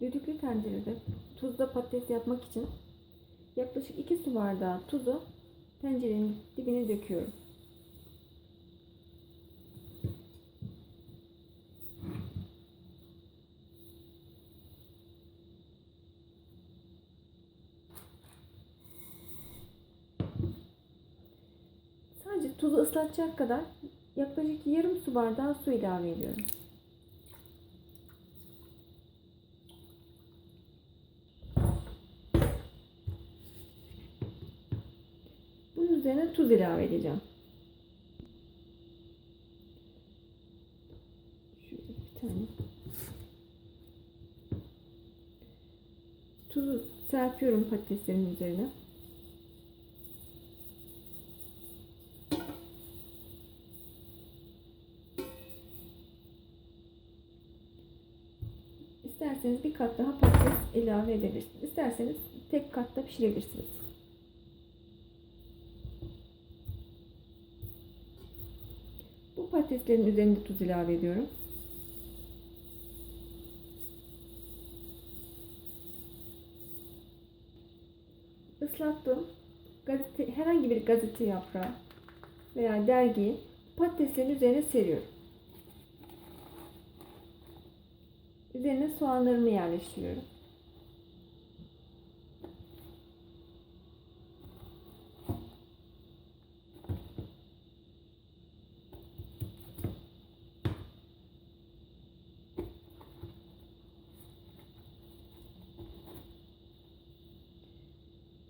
Düdüklü tencerede tuzla patates yapmak için yaklaşık 2 su bardağı tuzu tencerenin dibine döküyorum. Sadece tuzu ıslatacak kadar yaklaşık yarım su bardağı su ilave ediyorum. Üzerine tuz ilave edeceğim. Şöyle bir tane. Tuzu serpiyorum patateslerin üzerine. İsterseniz bir kat daha patates ilave edebilirsiniz. İsterseniz tek katta pişirebilirsiniz. Patateslerin üzerine tuz ilave ediyorum. Islattığım gazete, herhangi bir gazete yaprağı veya dergiyi patateslerin üzerine seriyorum. Üzerine soğanlarımı yerleştiriyorum.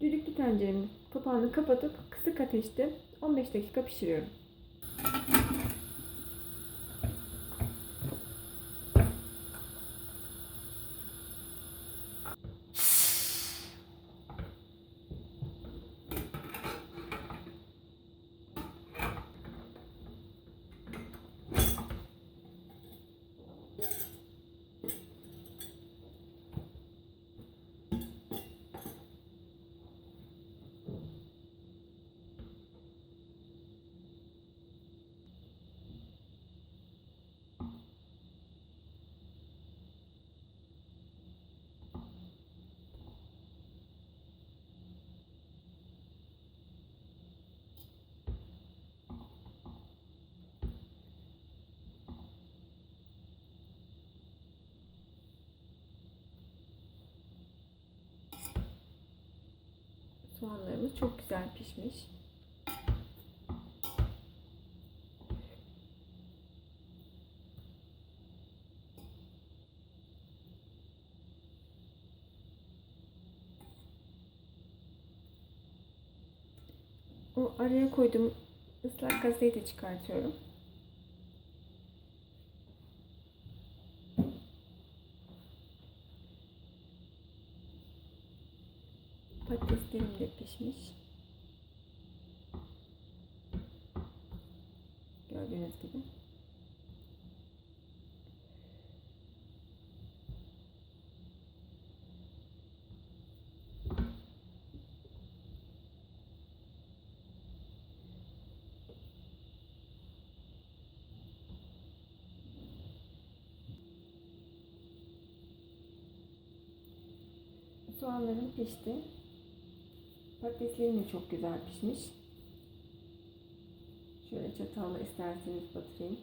Düdüklü tenceremin kapağını kapatıp kısık ateşte 15 dakika pişiriyorum. Soğanlarımız çok güzel pişmiş. O araya koyduğum ıslak gazeteyi de çıkartıyorum. Patateslerim de pişmiş. Gördüğünüz gibi. Soğanlarım pişti. Patateslerim de çok güzel pişmiş. Şöyle çatalla isterseniz batırayım.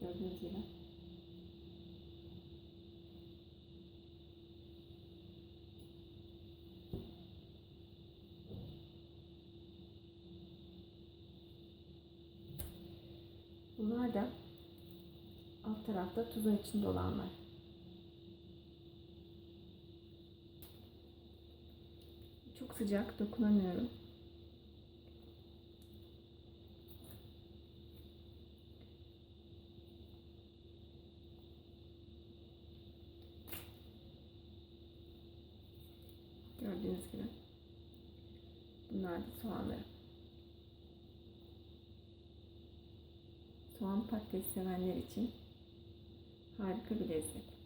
Gördüğünüz gibi. Bunlar da alt tarafta tuzun içinde olanlar. Çok sıcak, dokunamıyorum. Gördüğünüz gibi. Bunlar da soğanları. Soğan patates sevenler için harika bir lezzet.